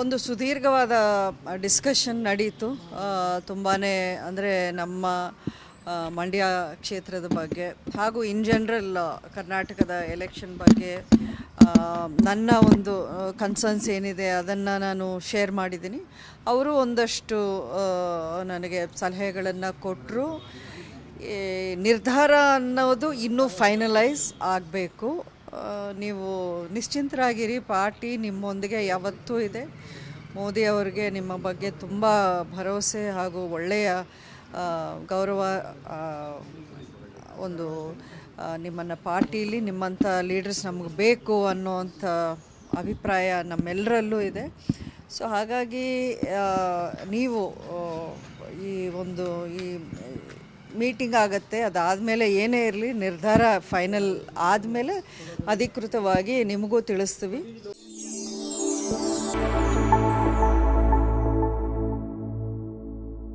ಒಂದು ಸುದೀರ್ಘವಾದ ಡಿಸ್ಕಷನ್ ನಡೀತು. ತುಂಬಾ ಅಂದರೆ ನಮ್ಮ ಮಂಡ್ಯ ಕ್ಷೇತ್ರದ ಬಗ್ಗೆ ಹಾಗೂ ಇನ್ ಜನರಲ್ ಕರ್ನಾಟಕದ ಎಲೆಕ್ಷನ್ ಬಗ್ಗೆ ನನ್ನ ಒಂದು ಕನ್ಸರ್ನ್ಸ್ ಏನಿದೆ ಅದನ್ನು ನಾನು ಶೇರ್ ಮಾಡಿದ್ದೀನಿ. ಅವರು ಒಂದಷ್ಟು ನನಗೆ ಸಲಹೆಗಳನ್ನು ಕೊಟ್ಟರು ನಿರ್ಧಾರ ಅನ್ನೋದು ಇನ್ನೂ ಫೈನಲೈಸ್ ಆಗಬೇಕು. ನೀವು ನಿಶ್ಚಿಂತರಾಗಿರಿ. ಪಾರ್ಟಿ ನಿಮ್ಮೊಂದಿಗೆ ಯಾವತ್ತೂ ಇದೆ. ಮೋದಿ ಅವರಿಗೆ ನಿಮ್ಮ ಬಗ್ಗೆ ತುಂಬ ಭರವಸೆ ಹಾಗೂ ಒಳ್ಳೆಯ ಗೌರವ ಒಂದು ನಿಮ್ಮನ್ನು ಪಾರ್ಟಿಲಿ ನಿಮ್ಮಂಥ ಲೀಡರ್ಸ್ ನಮಗೆ ಬೇಕು ಅನ್ನೋವಂಥ ಅಭಿಪ್ರಾಯ ನಮ್ಮೆಲ್ಲರಲ್ಲೂ ಇದೆ. ಸೊ ಹಾಗಾಗಿ ನೀವು ಈ ಒಂದು, ಈ ಮೀಟಿಂಗ್ ಆಗುತ್ತೆ ಅದಾದಮೇಲೆ ಏನೇ ಇರಲಿ ನಿರ್ಧಾರ ಫೈನಲ್ ಆದಮೇಲೆ ಅಧಿಕೃತವಾಗಿ ನಿಮಗೂ ತಿಳಿಸ್ತೀವಿ.